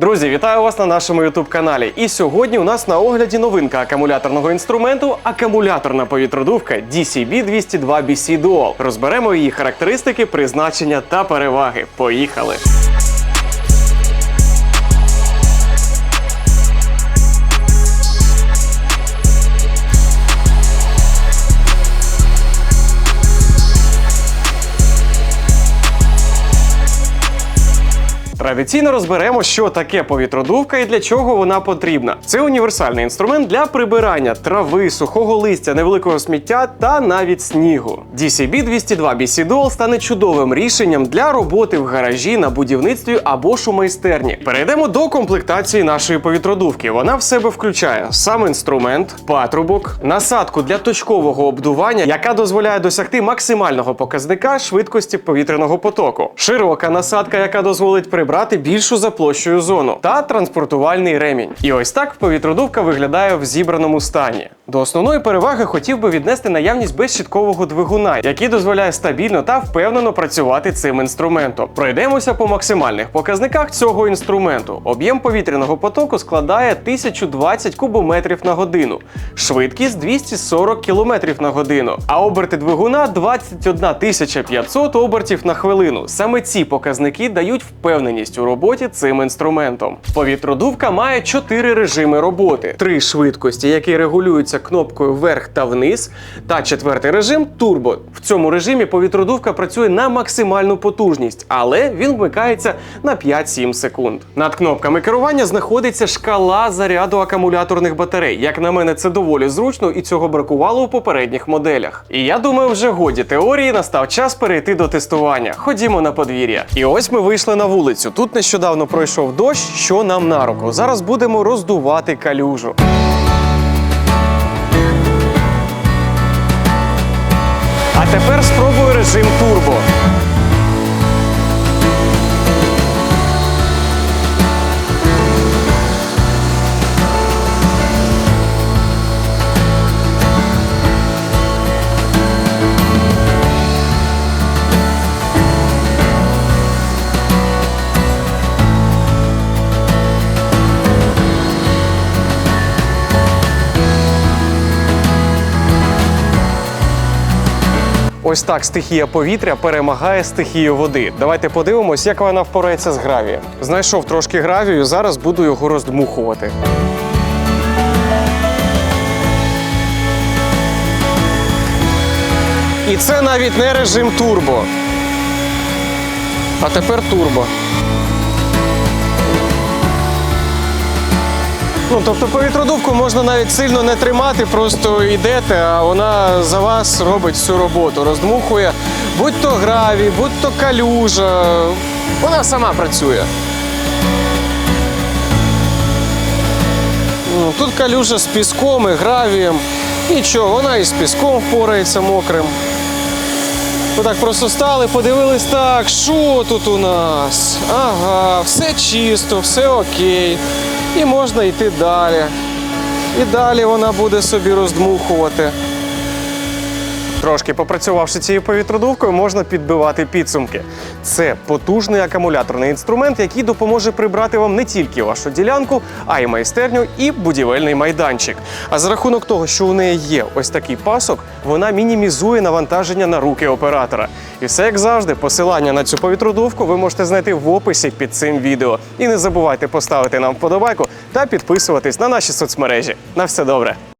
Друзі, вітаю вас на нашому youtube каналі. І сьогодні у нас на огляді новинка акумуляторного інструменту акумуляторна повітродувка DCB 202 BC Dual. Розберемо її характеристики, призначення та переваги. Поїхали! Традиційно розберемо, що таке повітродувка і для чого вона потрібна. Це універсальний інструмент для прибирання трави, сухого листя, невеликого сміття та навіть снігу. DCB 202 BC Dual стане чудовим рішенням для роботи в гаражі, на будівництві або ж у майстерні. Перейдемо до комплектації нашої повітродувки. Вона в себе включає сам інструмент, патрубок, насадку для точкового обдування, яка дозволяє досягти максимального показника швидкості повітряного потоку, широка насадка, яка дозволить прибрати більшу за площею зону, та транспортувальний ремінь. І ось так повітродувка виглядає в зібраному стані. До основної переваги хотів би віднести наявність безщіткового двигуна, який дозволяє стабільно та впевнено працювати цим інструментом. Пройдемося по максимальних показниках цього інструменту. Об'єм повітряного потоку складає 1020 кубометрів на годину, швидкість 240 км на годину, а оберти двигуна 21 500 обертів на хвилину. Саме ці показники дають впевненість у роботі цим інструментом. Повітродувка має 4 режими роботи: три швидкості, які регулюються кнопкою вверх та вниз, та четвертий режим турбо. В цьому режимі повітродувка працює на максимальну потужність, але він вмикається на 5-7 секунд. Над кнопками керування знаходиться шкала заряду акумуляторних батарей. Як на мене, це доволі зручно і цього бракувало у попередніх моделях. І я думаю, вже годі теорії настав час перейти до тестування. Ходімо на подвір'я. І ось ми вийшли на вулицю. Тут нещодавно пройшов дощ, що нам на руку. Зараз будемо роздувати калюжу. Тепер спробую режим турбо. Ось так стихія повітря перемагає стихію води. Давайте подивимось, як вона впорається з гравієм. Знайшов трошки гравію, зараз буду його роздмухувати. І це навіть не режим турбо. А тепер турбо. Ну, тобто повітродувку можна навіть сильно не тримати, просто йдете, а вона за вас робить всю роботу. Роздмухує будь то гравій, будь то калюжа. Вона сама працює. Ну, Тут калюжа з піском і гравієм. Нічого, вона і з піском впорається мокрим. Отак просто стали, подивились так, що тут у нас? Ага, все чисто, все окей. І можна йти далі. І далі вона буде собі роздмухувати. Трошки попрацювавши цією повітродувкою, можна підбивати підсумки. Це потужний акумуляторний інструмент, який допоможе прибрати вам не тільки вашу ділянку, а й майстерню і будівельний майданчик. А за рахунок того, що у неї є ось такий пасок, вона мінімізує навантаження на руки оператора. І все як завжди, посилання на цю повітродувку ви можете знайти в описі під цим відео. І не забувайте поставити нам вподобайку та підписуватись на наші соцмережі. На все добре.